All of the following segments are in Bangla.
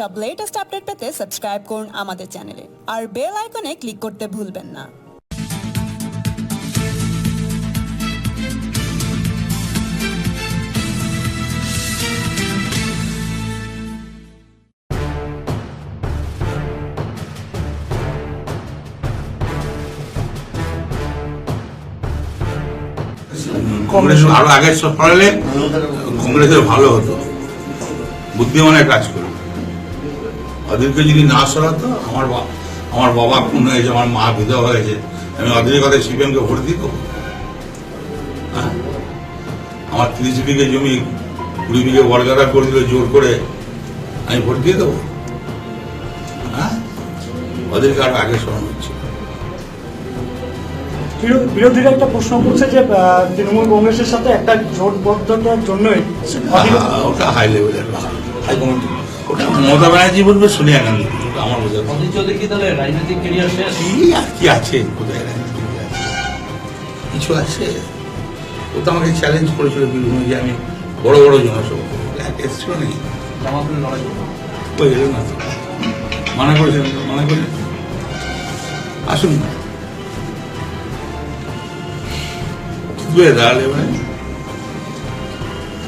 সব লেটেস্ট আপডেট পেতে সাবস্ক্রাইব করুন আমাদের চ্যানেলে আর বেল আইকনে ক্লিক করতে ভুলবেন না। কংগ্রেস আরও আগে সরালে কংগ্রেসের ভালো হতো। বুদ্ধিমানের কাজ করবে। ওদেরকে যদি না সরাতো আমার বা- আমার বাবা খুন হয়েছে আমার মা বিধবা হয়েছে আমি ওদের কথা সিপিএমকে ভোট দিত হ্যাঁ? আমার তিরিশ বিঘে জমি কুড়ি বিঘে বর্গাদা করে দিল জোর করে আমি ভোট দিয়ে দেবো? হ্যাঁ? ওদেরকে আরও আগে সরানো হচ্ছে বিরোধীরা একটা প্রশ্ন করছে যে তৃণমূল কংগ্রেসের সাথে একটা জোটবদ্ধতার জন্যই অধীর- ওটা হাই লেভেলের হাই কমিটি ওটা মমতা ব্যানার্জি বলবে সোনিয়া গান্ধী আমার বোঝা কি তাহলে রাজনৈতিক শেষ? কি আর কি আছে? কোথায়? কিছু আছে? ও তো আমাকে চ্যালেঞ্জ করেছিল বীরভূমে যে আমি বড় বড় জনসভা এসছিল নাকি। ওই এলো না। মানা মানা করলেন আসুন। না জিতবে দাঁড়ালে এবারে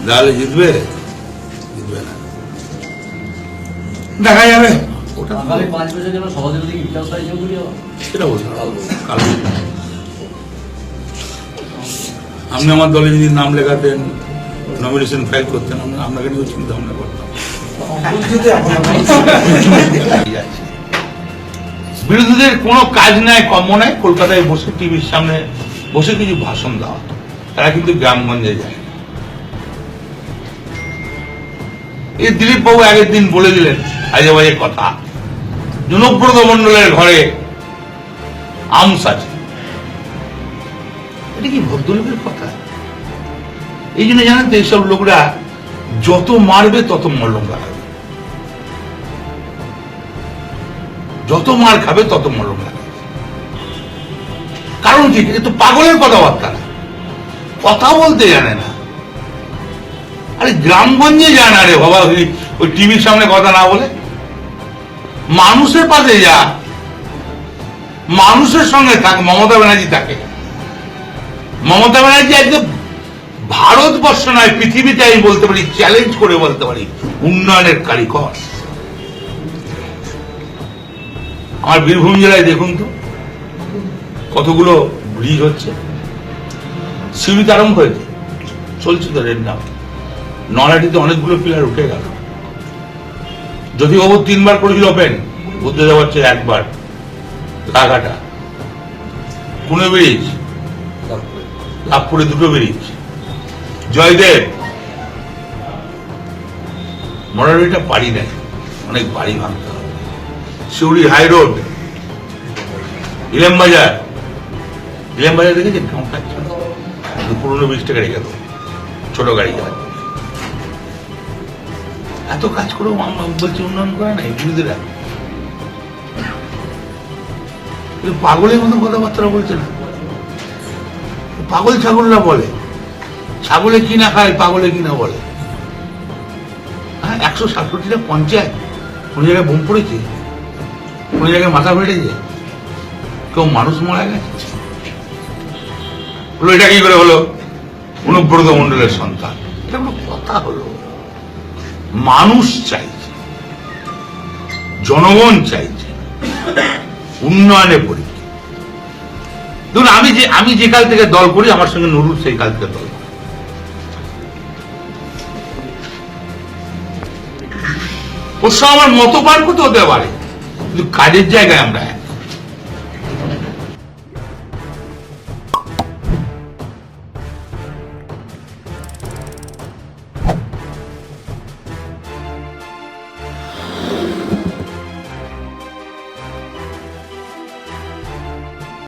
দাঁড়ালে জিতবে? জিতবে না। দেখা যাবে। ওটা পাঁচ বছর যেন সভাধিপতি? সেটা আপনি আমার দলে যদি নাম লেখাতেন নমিনেশন ফাইল করতেন আমরা আপনাকে নিয়েও চিন্তা ভাবনা করতাম। বিরোধীদের কোনো কাজ নাই কম নাই। কলকাতায় বসে টিভির সামনে বসে কিছু ভাষণ দেওয়া। তারা কিন্তু গ্রামগঞ্জে যায়। এই দিলীপ বাবু আগের দিন বলে দিলেন আজে বাজে কথা। জনব্রত মন্ডলের ঘরে আমস আছে। এটা কি ভদ্রলোকের কথা? এই জন্য জানেন তো এইসব লোকরা যত মারবে তত মল্লম লাগাবে। যত মার খাবে তত মল্লম লাগাবে। কারণ কি? এ তো পাগলের কথাবার্তা না। কথা বলতে জানে না। আরে গ্রামগঞ্জে যায় না রে বাবা ওই টিভির সামনে কথা না বলে। মানুষের পাশে যা। মানুষের সঙ্গে থাক, মমতা ব্যানার্জি থাকে মমতা ব্যানার্জি একদম ভারতবর্ষ নয়, পৃথিবীতে আমি বলতে পারি চ্যালেঞ্জ করে বলতে পারি, উন্নয়নের কারিগর। আমার বীরভূম জেলায় দেখুন তো, কতগুলো ব্রিজ হচ্ছে। সিউড়িতে আরম্ভ হয়েছে, চলছে তো রেড নাম। নলাটিতে অনেকগুলো পিলার উঠে গেল। যদি বাবু তিনবার করেছিল ওপেন বুদ্ধদেব হচ্ছে একবার। লাগাটা কুনে ব্রিজ লাভপুরে দুটো ব্রিজ জয়দেব। মরারিটা পারি নেই অনেক বাড়ি ভাঙতে হবে শিউড়ি হাই রোড ইলেম বাজার ইলেম বাজার দেখেছেন পুরোনো ব্রিজটাকে রেখে দেবো ছোট গাড়ি জন্য। এত কাজ করেও বলছি উন্নয়ন করে না এই বিরোধীরা পাগলের মতো কথাবার্তা বলছে না। পাগল ছাগলরা বলে, ছাগলে কি না খায়, পাগলে কি না বলে। হ্যাঁ একশো সাতষট্টিটা পঞ্চায়েত, কোন জায়গায় বোম পড়েছে, কোন জায়গায় মাথা ফেটেছে, কেউ মানুষ মারা গেছে। এটা কি করে হলো? অনুব্রত মন্ডলের সন্তান। এটা কোনো কথা হলো। মানুষ চাইছে, জনগণ চাইছে, উন্নয়নে পড়ি দেখুন আমি যে আমি যে কাল থেকে দল করি, আমার সঙ্গে নুরুল সেই কাল থেকে দল করে। অবশ্য আমার মত পার্ক তো হতে পারে, কিন্তু কাজের জায়গায় আমরা এক